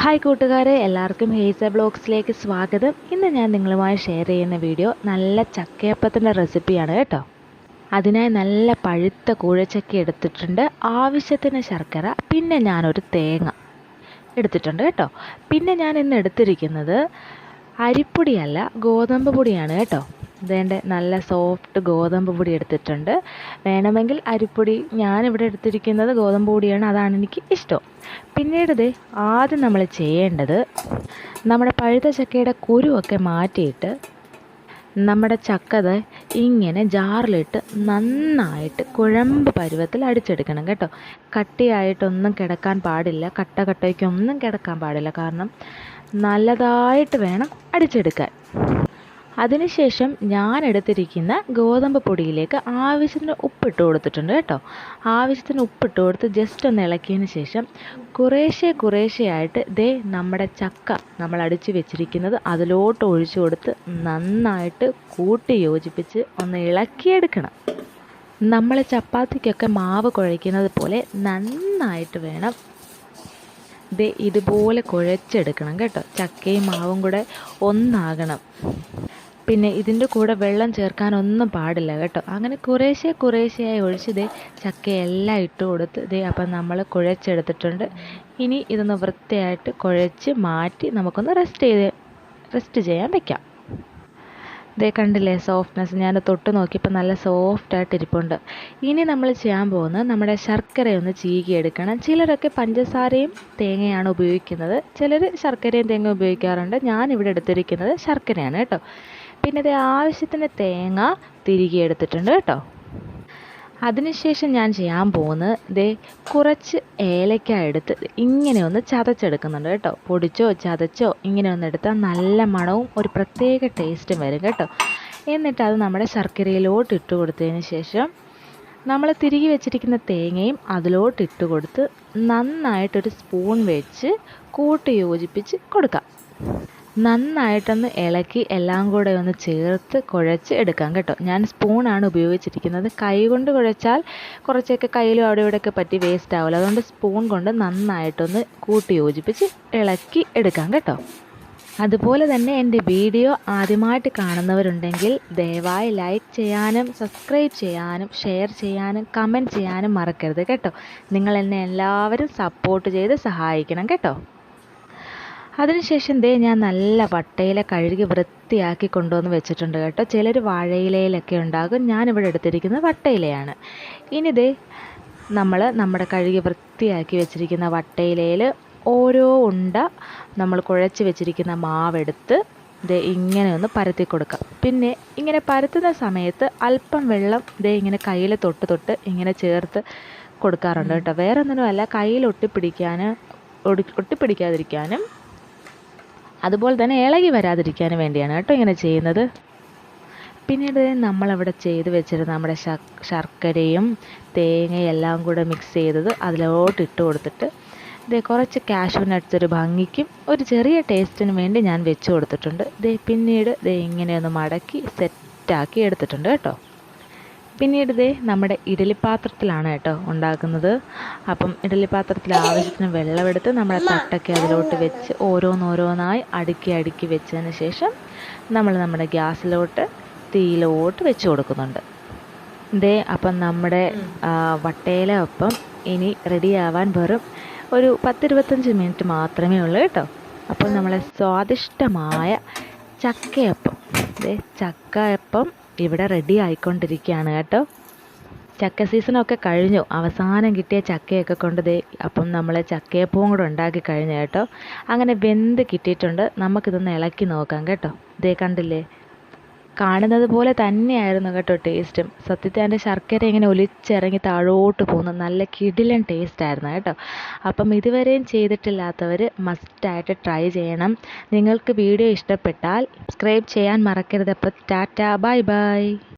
Hi കൂട്ടുകാരെ. എല്ലാവർക്കും ഹേസ ബ്ലോഗ്സിലേക്ക് സ്വാഗതം. ഇന്ന് ഞാൻ നിങ്ങളുമായി ഷെയർ ചെയ്യുന്ന വീഡിയോ നല്ല ചക്കയപ്പത്തിന്റെ റെസിപ്പിയാണ് കേട്ടോ. അതിനായി നല്ല പഴുത്ത കൂഴച്ചക്ക എടുത്തിട്ടുണ്ട്. ആവശ്യത്തിന് ശർക്കര പിന്നെ ഞാനൊരു തേങ്ങ എടുത്തിട്ടുണ്ട് കേട്ടോ. പിന്നെ ഞാൻ ഇന്ന് എടുത്തിരിക്കുന്നത് അരിപ്പൊടിയല്ല ഗോതമ്പ് പൊടിയാണ് കേട്ടോ. വേണ്ട നല്ല സോഫ്റ്റ് ഗോതമ്പ് പൊടി എടുത്തിട്ടുണ്ട്. വേണമെങ്കിൽ അരിപ്പൊടി ഞാനിവിടെ എടുത്തിരിക്കുന്നത് ഗോതമ്പ് പൊടിയാണ് അതാണ് എനിക്ക് ഇഷ്ടം. പിന്നീട് ഇത് ആദ്യം നമ്മൾ ചെയ്യേണ്ടത് നമ്മുടെ പഴുത്ത ചക്കയുടെ കുരുവൊക്കെ മാറ്റിയിട്ട് നമ്മുടെ ചക്കത് ഇങ്ങനെ ജാറിലിട്ട് നന്നായിട്ട് കുഴമ്പ് പരുവത്തിൽ അടിച്ചെടുക്കണം കേട്ടോ. കട്ടിയായിട്ടൊന്നും കിടക്കാൻ പാടില്ല കട്ട കട്ടയ്ക്കൊന്നും കിടക്കാൻ പാടില്ല. കാരണം നല്ലതായിട്ട് വേണം അടിച്ചെടുക്കാൻ. അതിനുശേഷം ഞാൻ എടുത്തിരിക്കുന്ന ഗോതമ്പ് പൊടിയിലേക്ക് ആവശ്യത്തിന് ഉപ്പിട്ട് കൊടുത്തിട്ടുണ്ട് കേട്ടോ. ആവശ്യത്തിന് ഉപ്പിട്ട് കൊടുത്ത് ജസ്റ്റ് ഒന്ന് ഇളക്കിയതിന് ശേഷം കുറേശ്ശെ കുറേശ്ശെയായിട്ട് ദേ നമ്മുടെ ചക്ക നമ്മൾ അടിച്ചു വെച്ചിരിക്കുന്നത് അതിലോട്ട് ഒഴിച്ചു കൊടുത്ത് നന്നായിട്ട് കൂട്ടി യോജിപ്പിച്ച് ഒന്ന് ഇളക്കിയെടുക്കണം. നമ്മൾ ചപ്പാത്തിക്കൊക്കെ മാവ് കുഴയ്ക്കുന്നത് പോലെ നന്നായിട്ട് വേണം. ദേ ഇതുപോലെ കുഴച്ചെടുക്കണം കേട്ടോ. ചക്കയും മാവും കൂടെ ഒന്നാകണം. പിന്നെ ഇതിന്റെ കൂടെ വെള്ളം ചേർക്കാനൊന്നും പാടില്ല കേട്ടോ. അങ്ങനെ കുറേശ്ശെ കുറേശ്ശെയായി ഒഴിച്ച് ഇതേ ചക്കയെല്ലാം ഇട്ട് കൊടുത്ത് ഇതേ അപ്പം നമ്മൾ കുഴച്ചെടുത്തിട്ടുണ്ട്. ഇനി ഇതൊന്ന് വൃത്തിയായിട്ട് കുഴച്ച് മാറ്റി നമുക്കൊന്ന് റെസ്റ്റ് ചെയ്ത് റെസ്റ്റ് ചെയ്യാൻ വയ്ക്കാം ഇതേ കണ്ടില്ലേ സോഫ്റ്റ്നെസ്? ഞാൻ തൊട്ട് നോക്കിയപ്പോൾ നല്ല സോഫ്റ്റായിട്ട് ഇരിപ്പുണ്ട്. ഇനി നമ്മൾ ചെയ്യാൻ പോകുന്നത് നമ്മുടെ ശർക്കരയൊന്ന് ചീകിയെടുക്കണം. ചിലരൊക്കെ പഞ്ചസാരയും തേങ്ങയാണ് ഉപയോഗിക്കുന്നത്. ചിലർ ശർക്കരയും തേങ്ങ ഉപയോഗിക്കാറുണ്ട്. ഞാൻ ഇവിടെ എടുത്തിരിക്കുന്നത് ശർക്കരയാണ് കേട്ടോ. പിന്നെ ഇത് ആവശ്യത്തിന് തേങ്ങ തിരികെ എടുത്തിട്ടുണ്ട് കേട്ടോ. അതിനുശേഷം ഞാൻ ചെയ്യാൻ പോകുന്നത് ദേ കുറച്ച് ഏലക്ക എടുത്ത് ഇങ്ങനെ ഒന്ന് ചതച്ചെടുക്കുന്നുണ്ട് കേട്ടോ. പൊടിച്ചോ ചതച്ചോ ഇങ്ങനെ ഒന്ന് എടുത്താൽ നല്ല മണവും ഒരു പ്രത്യേക ടേസ്റ്റും വരും കേട്ടോ. എന്നിട്ട് അത് നമ്മുടെ ശർക്കരയിലോട്ട് ഇട്ട് കൊടുത്തതിന് ശേഷം നമ്മൾ തിരികെ വെച്ചിരിക്കുന്ന തേങ്ങയും അതിലോട്ട് ഇട്ട് കൊടുത്ത് നന്നായിട്ടൊരു സ്പൂൺ വെച്ച് കൂട്ടി യോജിപ്പിച്ച് കൊടുക്കാം. നന്നായിട്ടൊന്ന് ഇളക്കി എല്ലാം കൂടെ ഒന്ന് ചേർത്ത് കുഴച്ച് എടുക്കാം കേട്ടോ. ഞാൻ സ്പൂണാണ് ഉപയോഗിച്ചിരിക്കുന്നത്. കൈ കൊണ്ട് കുഴച്ചാൽ കുറച്ചൊക്കെ കയ്യിലും അവിടെ ഇവിടെയൊക്കെ പറ്റി വേസ്റ്റ് ആവില്ല അതുകൊണ്ട് സ്പൂൺ കൊണ്ട് നന്നായിട്ടൊന്ന് കൂട്ടി യോജിപ്പിച്ച് ഇളക്കി എടുക്കാം കേട്ടോ. അതുപോലെ തന്നെ എന്റെ വീഡിയോ ആദ്യമായിട്ട് കാണുന്നവരുണ്ടെങ്കിൽ ദയവായി ലൈക്ക് ചെയ്യാനും സബ്സ്ക്രൈബ് ചെയ്യാനും ഷെയർ ചെയ്യാനും കമന്റ് ചെയ്യാനും മറക്കരുത് കേട്ടോ. നിങ്ങൾ എന്നെ എല്ലാവരും സപ്പോർട്ട് ചെയ്ത് സഹായിക്കണം കേട്ടോ. അതിനുശേഷം ദേ ഞാൻ നല്ല വട്ടയില കഴുകി വൃത്തിയാക്കി കൊണ്ടുവന്ന് വെച്ചിട്ടുണ്ട് കേട്ടോ. ചിലർ വാഴയിലയിലൊക്കെ ഉണ്ടാകും. ഞാനിവിടെ എടുത്തിരിക്കുന്നത് വട്ടയിലയാണ്. ഇനി ദേ നമ്മൾ നമ്മുടെ കഴുകി വൃത്തിയാക്കി വെച്ചിരിക്കുന്ന വട്ടയിലയിൽ ഓരോ ഉണ്ട നമ്മൾ കുഴച്ച് വെച്ചിരിക്കുന്ന മാവെടുത്ത് ദേ ഇങ്ങനെ ഒന്ന് പരത്തി കൊടുക്കാം. പിന്നെ ഇങ്ങനെ പരത്തുന്ന സമയത്ത് അല്പം വെള്ളം ദേ ഇങ്ങനെ കയ്യിൽ തൊട്ട് തൊട്ട് ഇങ്ങനെ ചേർത്ത് കൊടുക്കാറുണ്ട് കേട്ടോ. വേറെ ഒന്നിനുമല്ല കയ്യിൽ ഒട്ടിപ്പിടിക്കാൻ ഒട്ടിപ്പിടിക്കാതിരിക്കാനും അതുപോലെ തന്നെ ഇളകി വരാതിരിക്കാൻ വേണ്ടിയാണ് കേട്ടോ ഇങ്ങനെ ചെയ്യുന്നത്. പിന്നീട് നമ്മളവിടെ ചെയ്ത് വെച്ചിരുന്ന നമ്മുടെ ശർക്കരയും തേങ്ങയും എല്ലാം കൂടെ മിക്സ് ചെയ്തത് അതിലോട്ട് ഇട്ട് കൊടുത്തിട്ട് ഇതേ കുറച്ച് കാഷ്യൂ നട്ട്സ് ഒരു ഭംഗിക്കും ഒരു ചെറിയ ടേസ്റ്റിന് വേണ്ടി ഞാൻ വെച്ച് കൊടുത്തിട്ടുണ്ട്. ഇതേ പിന്നീട് ഇതേ ഇങ്ങനെ ഒന്ന് മടക്കി സെറ്റാക്കി എടുത്തിട്ടുണ്ട് കേട്ടോ. പിന്നീട് ഇതേ നമ്മുടെ ഇഡലിപ്പാത്രത്തിലാണ് കേട്ടോ ഉണ്ടാക്കുന്നത്. അപ്പം ഇഡലിപ്പാത്രത്തിൽ ആവശ്യത്തിന് വെള്ളമെടുത്ത് നമ്മുടെ തട്ടൊക്കെ അതിലോട്ട് വെച്ച് ഓരോന്നോരോന്നായി അടുക്കി അടുക്കി വെച്ചതിന് ശേഷം നമ്മൾ നമ്മുടെ ഗ്യാസിലോട്ട് തീയിലോട്ട് വെച്ച് കൊടുക്കുന്നുണ്ട്. ഇതേ അപ്പം നമ്മുടെ വട്ടയില ഒപ്പം ഇനി റെഡിയാവാൻ വെറും ഒരു പത്തിരുപത്തഞ്ച് മിനിറ്റ് മാത്രമേ ഉള്ളൂ കേട്ടോ. അപ്പോൾ നമ്മളെ സ്വാദിഷ്ടമായ ചക്കയപ്പം ചക്കയപ്പം ഇവിടെ റെഡി ആയിക്കൊണ്ടിരിക്കുകയാണ് കേട്ടോ. ചക്ക സീസണൊക്കെ കഴിഞ്ഞു. അവസാനം കിട്ടിയ ചക്കയൊക്കെ കൊണ്ട് അപ്പം നമ്മൾ ചക്കയപ്പവും കൂടെ ഉണ്ടാക്കി കഴിഞ്ഞു കേട്ടോ. അങ്ങനെ വെന്ത് കിട്ടിയിട്ടുണ്ട്. നമുക്കിതൊന്ന് ഇളക്കി നോക്കാം കേട്ടോ. ദേ കണ്ടില്ലേ? കാണുന്നത് പോലെ തന്നെയായിരുന്നു കേട്ടോ ടേസ്റ്റും സത്യത്തിൽ അതിന്റെ ശർക്കര ഇങ്ങനെ ഒലിച്ചിറങ്ങി താഴോട്ട് പോകുന്നു. നല്ല കിടിലൻ ടേസ്റ്റ് ആയിരുന്നു കേട്ടോ. അപ്പം ഇതുവരെയും ചെയ്തിട്ടില്ലാത്തവർ മസ്റ്റായിട്ട് ട്രൈ ചെയ്യണം. നിങ്ങൾക്ക് വീഡിയോ ഇഷ്ടപ്പെട്ടാൽ സബ്സ്ക്രൈബ് ചെയ്യാൻ മറക്കരുത്. അപ്പോൾ ടാറ്റ ബൈ ബൈ